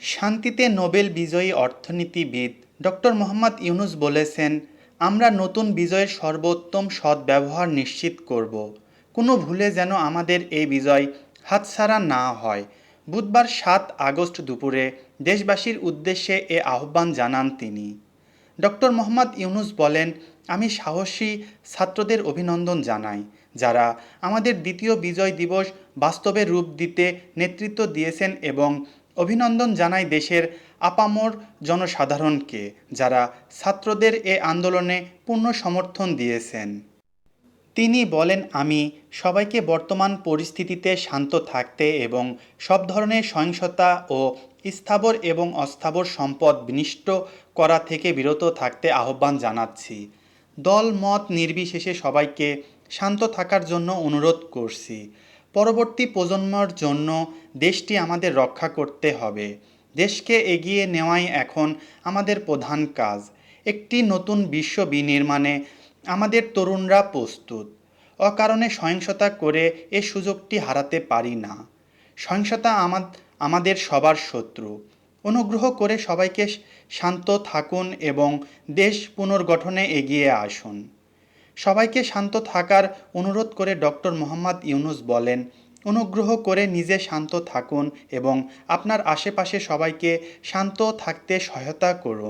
শান্তিতে নোবেল বিজয়ী অর্থনীতিবিদ ডক্টর মোহাম্মদ ইউনুস বলেছেন, আমরা নতুন বিজয়ের সর্বোত্তম সদ্ব্যবহার নিশ্চিত করব। কোনো ভুলে যেন আমাদের এই বিজয় হাতছাড়া না হয়। বুধবার সাত আগস্ট দুপুরে দেশবাসীর উদ্দেশ্যে এ আহ্বান জানান তিনি। ডক্টর মোহাম্মদ ইউনুস বলেন, আমি সাহসী ছাত্রদের অভিনন্দন জানাই, যারা আমাদের দ্বিতীয় বিজয় দিবস বাস্তবে রূপ দিতে নেতৃত্ব দিয়েছেন এবং অভিনন্দন জানাই দেশের আপামর জনসাধারণকে যারা ছাত্রদের এ আন্দোলনে পূর্ণ সমর্থন দিয়েছেন। তিনি বলেন, আমি সবাইকে বর্তমান পরিস্থিতিতে শান্ত থাকতে এবং সব ধরনের সহিংসতা ও স্থাবর এবং অস্থাবর সম্পদ বিনিষ্ট করা থেকে বিরত থাকতে আহ্বান জানাচ্ছি। দল মত নির্বিশেষে সবাইকে শান্ত থাকার জন্য অনুরোধ করছি। পরবর্তী প্রজন্মর জন্য দেশটি আমাদের রক্ষা করতে হবে। দেশকে এগিয়ে নেওয়াই এখন আমাদের প্রধান কাজ। একটি নতুন বিশ্ব বিনির্মাণে আমাদের তরুণরা প্রস্তুত। অকারণে সহিংসতা করে এ সুযোগটি হারাতে পারি না। সহিংসতা আমা- আমাদের সবার শত্রু। অনুগ্রহ করে সবাইকে শান্ত থাকুন এবং দেশ পুনর্গঠনে এগিয়ে আসুন। সবাইকে শান্ত থাকার অনুরোধ করে ডক্টর মোহাম্মদ ইউনুস বলেন, অনুগ্রহ করে নিজে শান্ত থাকুন এবং আপনার আশেপাশে সবাইকে শান্ত থাকতে সহায়তা করুন।